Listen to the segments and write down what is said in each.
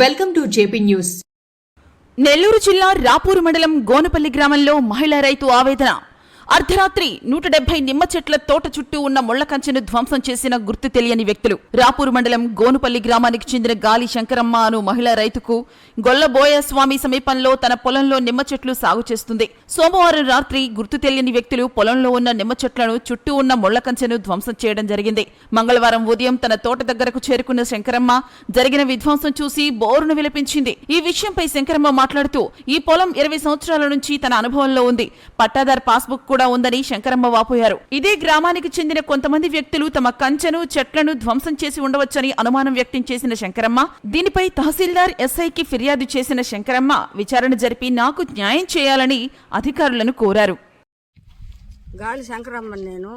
Welcome to JP news. Nellore జిల్లా రాపూరు మండలం గోనపల్లి గ్రామంలో మహిళా రైతు ఆవేదన. అర్ధరాత్రి నూట డెబ్బై నిమ్మ చెట్ల తోట చుట్టూ ఉన్న ముళ్ళ కంచెను ధ్వంసం చేసిన గుర్తు తెలియని వ్యక్తులు. రాపూరు మండలం గోనుపల్లి గ్రామానికి చెందిన గాలి శంకరమ్మ అను మహిళా రైతుకు గొల్లబోయ స్వామి సమీపంలో తన పొలంలో నిమ్మ చెట్లు సాగు చేస్తుంది. సోమవారం రాత్రి గుర్తు తెలియని వ్యక్తులు పొలంలో ఉన్న నిమ్మ చెట్లను చుట్టూ ఉన్న ముళ్ళ కంచెను ధ్వంసం చేయడం జరిగింది. మంగళవారం ఉదయం తన తోట దగ్గరకు చేరుకున్న శంకరమ్మ జరిగిన విధ్వంసం చూసి బోరును విలపించింది. ఈ విషయంపై శంకరమ్మ మాట్లాడుతూ ఈ పొలం ఇరవై సంవత్సరాల నుంచి తన అనుభవంలో ఉంది. పట్టాదార్ పాస్బుక్ కూడా ఉందని శంకరమ్మ వాపోయారు. ఇదే గ్రామానికి చెందిన కొంతమంది వ్యక్తులు తమ కంచెను చెట్లను ధ్వంసం చేసి ఉండవచ్చని అనుమానం వ్యక్తం చేసిన శంకరమ్మ దీనిపై తహసీల్దార్ ఎస్ఐకి ఫిర్యాదు చేసిన శంకరమ్మ విచారణ జరిపి నాకు న్యాయం చేయాలని అధికారులను కోరారు. గాలి శంకరమ్మ నేను.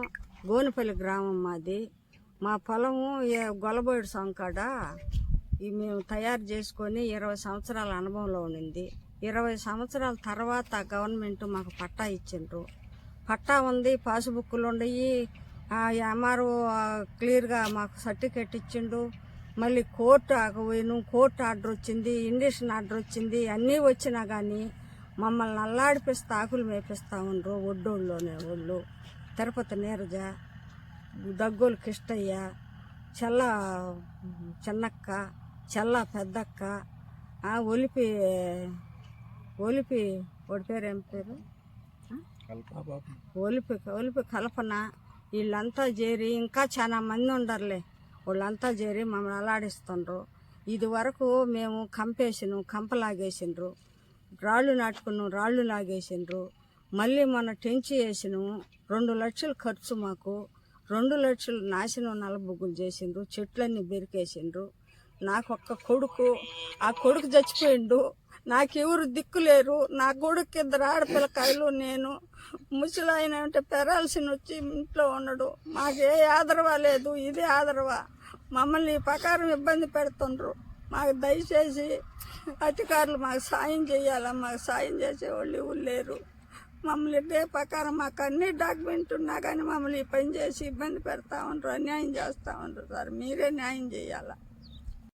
గోనిపల్లి గ్రామం మాది. మా పొలము గొలబోయుడు సంకాడ మేము తయారు చేసుకొని ఇరవై సంవత్సరాల అనుభవంలో ఉండింది. ఇరవై సంవత్సరాల తర్వాత గవర్నమెంట్ మాకు పట్టా ఇచ్చిండ్రు. పట్టా ఉంది పాస్బుక్లు ఉన్నాయి ఎంఆర్ఓ క్లియర్గా మాకు సర్టిఫికెట్ ఇచ్చిండు. మళ్ళీ కోర్టు పోయిను కోర్టు ఆర్డర్ వచ్చింది ఇండిషన్ ఆర్డర్ వచ్చింది అన్నీ వచ్చినా కానీ మమ్మల్ని నల్లాడిపిస్తా ఆకులు మేపిస్తా ఉండ్రు ఒడ్డోళ్ళలోనే ఒళ్ళు. తిరుపతి నీరజ దగ్గోలు కిష్టయ్య చెల్ల చిన్నక్క చెల్ల పెద్దక్క ఒలిపి ఒలిపి వాడి పేరు ఏం పేరు? ఒలిపి ఒలిపి కల్పన? వీళ్ళంతా చేరి ఇంకా చాలా మంది ఉండరులే. వాళ్ళంతా చేరి మమ్మల్ని అలాడిస్తుండ్రు ఇది వరకు మేము కంపేసిను కంపలాగేసిండ్రు. రాళ్ళు నాటుకున్నాం రాళ్ళు లాగేసిండ్రు. మళ్ళీ మన టెంచి వేసినాం రెండు లక్షలు ఖర్చు మాకు. రెండు లక్షలు నాశనం నలబుగ్గులు చేసిండ్రు చెట్లన్నీ బెరికేసిండ్రు. నాకు ఒక్క కొడుకు ఆ కొడుకు చచ్చిపోయిండు. నాకెవరు దిక్కులేరు నా కొడుకు ఇద్దరు ఆడపిల్లకాయలు నేను. ముసలాయన అంటే పెరాల్సిన వచ్చి ఇంట్లో ఉండడు. మాకు ఏ ఆదరవ లేదు. ఇదే ఆదరవ. మమ్మల్ని ప్రకారం ఇబ్బంది పెడుతుండ్రు. మాకు దయచేసి అధికారులు మాకు సాయం చేయాలా? మాకు సాయం చేసేవాళ్ళు ఎవరు లేరు. మమ్మల్ని ఇదే ప్రకారం మాకు అన్ని డాక్యుమెంట్ ఉన్నా కానీ మమ్మల్ని పని చేసి ఇబ్బంది పెడతా ఉండరు. అన్యాయం చేస్తూ ఉంటారు సార్. మీరే న్యాయం చేయాలా?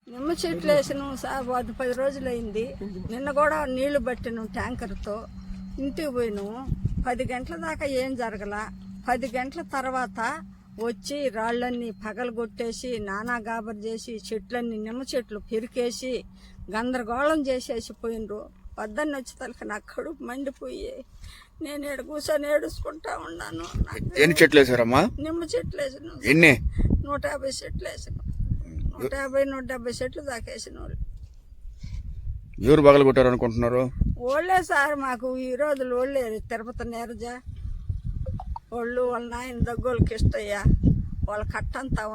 నిమ్మ చెట్లు వేసినాం సార్ వాటి పది రోజులు అయింది నిన్న కూడా నీళ్ళు పట్టినాం ట్యాంకర్తో. ఇంటికి పోయినాము పది గంటల దాకా ఏం జరగల. పది గంటల తర్వాత వచ్చి రాళ్ళన్నీ పగలగొట్టేసి నానా గాబర్ చేసి చెట్లన్నీ నిమ్మ చెట్లు పెరికేసి గందరగోళం చేసేసి పోయినరు. వద్దన్న వచ్చి తలకి నా కడుపు మండిపోయి నేను ఏడు కూర్చొని ఏడుచుకుంటా ఉన్నాను. ఎన్ని చెట్లు వేసారమ్మా? నిమ్మ చెట్లు వేసినాం. ఎన్ని? నూట యాభై చెట్లు వేసినాం. నూట యాభై నూట డెబ్బై చెట్లు దాకా వేసిన వాళ్ళు ఎవరు పగలు కొట్టారు అనుకుంటున్నారు ఓళ్ళే సార్ మాకు ఈ రోజులు ఓళ్ళే తిరుపతి నీరజ వాళ్ళు వాళ్ళ నాయన దగ్గోళ్ళకి ఇష్టయ్య. వాళ్ళ కట్టంతా